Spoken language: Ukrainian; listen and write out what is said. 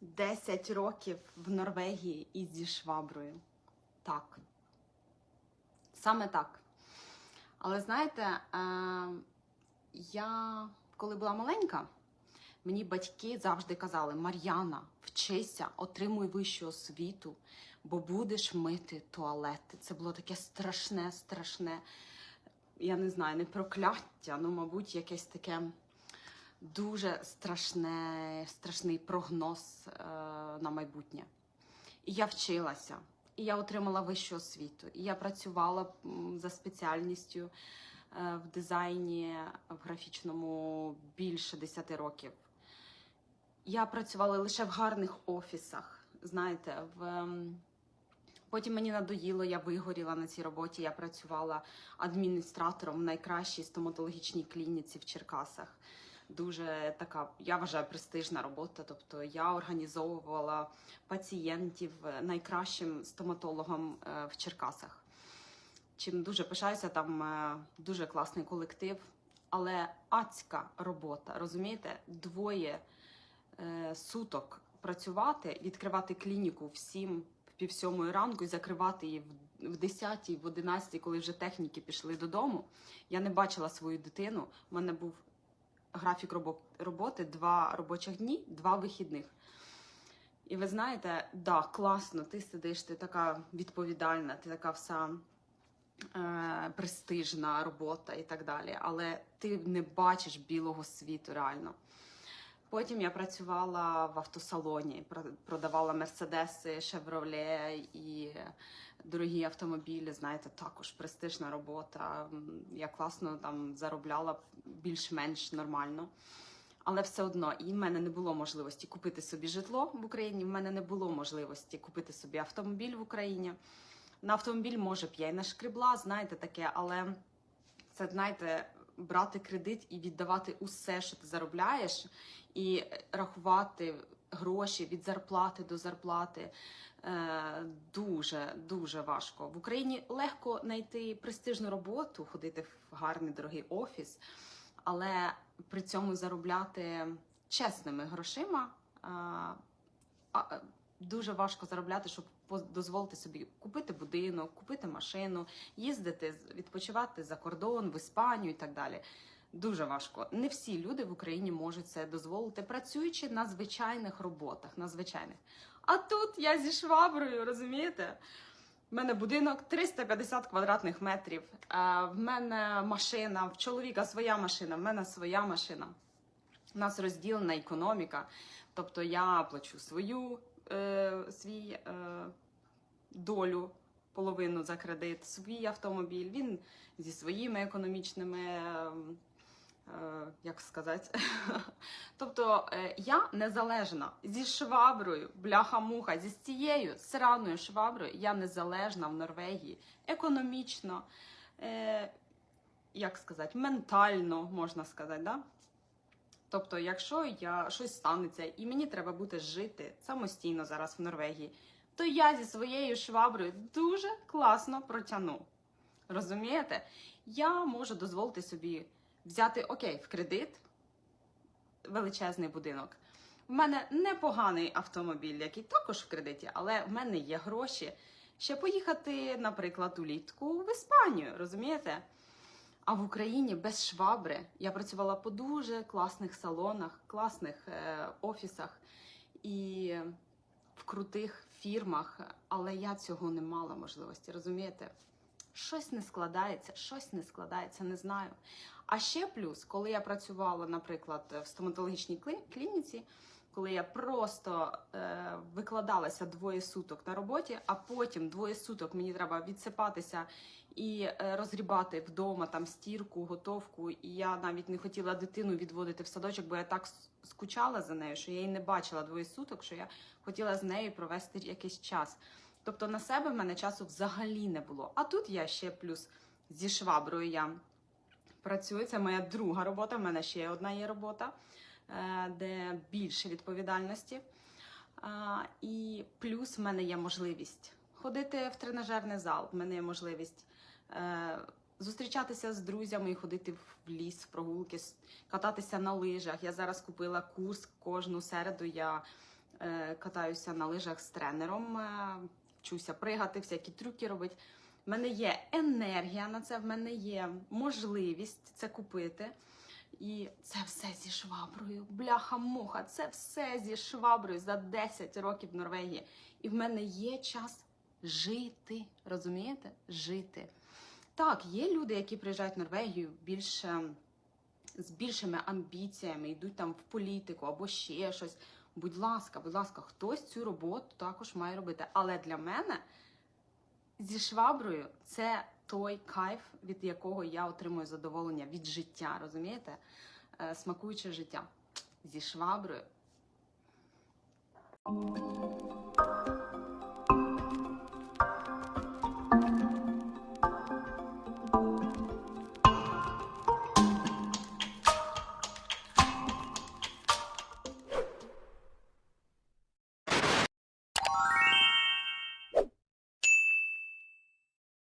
10 років в Норвегії і зі шваброю. Так. Саме так. Але знаєте, е, я коли була маленька, мені батьки завжди казали: Мар'яна, вчися, отримуй вищу освіту, бо будеш мити туалети. Це було таке страшне, страшне, я не знаю, не прокляття, ну, мабуть, якесь таке дуже страшне, страшний прогноз е, на майбутнє. І я вчилася, і я отримала вищу освіту, і я працювала за спеціальністю е, в дизайні в графічному більше 10 років. Я працювала лише в гарних офісах. Знаєте, в потім мені надоїло, я вигоріла на цій роботі. Я працювала адміністратором в найкращій стоматологічній клініці в Черкасах. Дуже така, я вважаю, престижна робота. Тобто я організовувала пацієнтів найкращим стоматологом е, в Черкасах. Чим дуже пишаюся, там е, дуже класний колектив, але адська робота. Розумієте, двоє е, суток працювати, відкривати клініку в 7, в пів сьомої ранку і закривати її в, в 10, в 11, коли вже техніки пішли додому. Я не бачила свою дитину. У мене був графік роботи, два робочих дні, два вихідних. І ви знаєте, да, класно, ти сидиш, ти така відповідальна, ти така вся е, престижна робота і так далі. Але ти не бачиш білого світу реально. Потім я працювала в автосалоні, продавала мерседеси, шевроле і дорогі автомобілі. Знаєте, також престижна робота. Я класно там заробляла більш-менш нормально. Але все одно і в мене не було можливості купити собі житло в Україні. В мене не було можливості купити собі автомобіль в Україні. На автомобіль може б я й нашкребла, знаєте таке, але це знаєте, брати кредит і віддавати усе, що ти заробляєш, і рахувати гроші від зарплати до зарплати. е, Дуже дуже важко в Україні легко знайти престижну роботу, ходити в гарний дорогий офіс, але при цьому заробляти чесними грошима. а, а, Дуже важко заробляти, щоб дозволити собі купити будинок, купити машину, їздити, відпочивати за кордон, в Іспанію і так далі. Дуже важко. Не всі люди в Україні можуть це дозволити, працюючи на звичайних роботах, на звичайних. А тут я зі шваброю, розумієте? В мене будинок 350 квадратних метрів. е, В мене машина, в чоловіка своя машина, в мене своя машина. У нас розділена економіка. Тобто я плачу свою е, свій е, долю, половину за кредит, свій автомобіль. Він зі своїми економічними. е, як сказати? тобто е, я незалежна зі шваброю, бляха-муха, зі цією сраною шваброю я незалежна в Норвегії економічно, е, як сказати, ментально можна сказати. Да? Тобто, якщо я щось станеться і мені треба буде жити самостійно зараз в Норвегії, то я зі своєю шваброю дуже класно протягну. Розумієте? Я можу дозволити собі взяти окей в кредит величезний будинок. В мене непоганий автомобіль, який також в кредиті, але в мене є гроші ще поїхати, наприклад, улітку в Іспанію, розумієте? А в Україні без швабри я працювала по дуже класних салонах, класних е, офісах і в крутих фірмах, але я цього не мала можливості, розумієте? Щось не складається, щось не складається, не знаю. А ще плюс, коли я працювала, наприклад, в стоматологічній клі- клініці, коли я просто е, викладалася двоє суток на роботі, а потім двоє суток мені треба відсипатися і е, розгрібати вдома там стірку, готовку. І я навіть не хотіла дитину відводити в садочок, бо я так скучала за нею, що я її не бачила двоє суток, що я хотіла з нею провести якийсь час. Тобто на себе в мене часу взагалі не було. А тут я ще плюс зі шваброю я працюю. Це моя друга робота. В мене ще одна є робота, е, де більше відповідальності. І плюс в мене є можливість ходити в тренажерний зал. В мене є можливість зустрічатися з друзями і ходити в ліс, в прогулки, кататися на лижах. Я зараз купила курс кожну середу. Я е, катаюся на лижах з тренером, е, вчуся пригати, всякі трюки робити. В мене є енергія на це, в мене є можливість це купити. І це все зі шваброю. Бляха-муха, це все зі шваброю за 10 років в Норвегії. І в мене є час жити. Розумієте? Жити. Так, є люди, які приїжджають в Норвегію більше з більшими амбіціями, йдуть там в політику або ще щось. Будь ласка, будь ласка, хтось цю роботу також має робити. Але для мене зі шваброю це той кайф, від якого я отримую задоволення від життя, розумієте? Е, Смакуюче життя зі шваброю.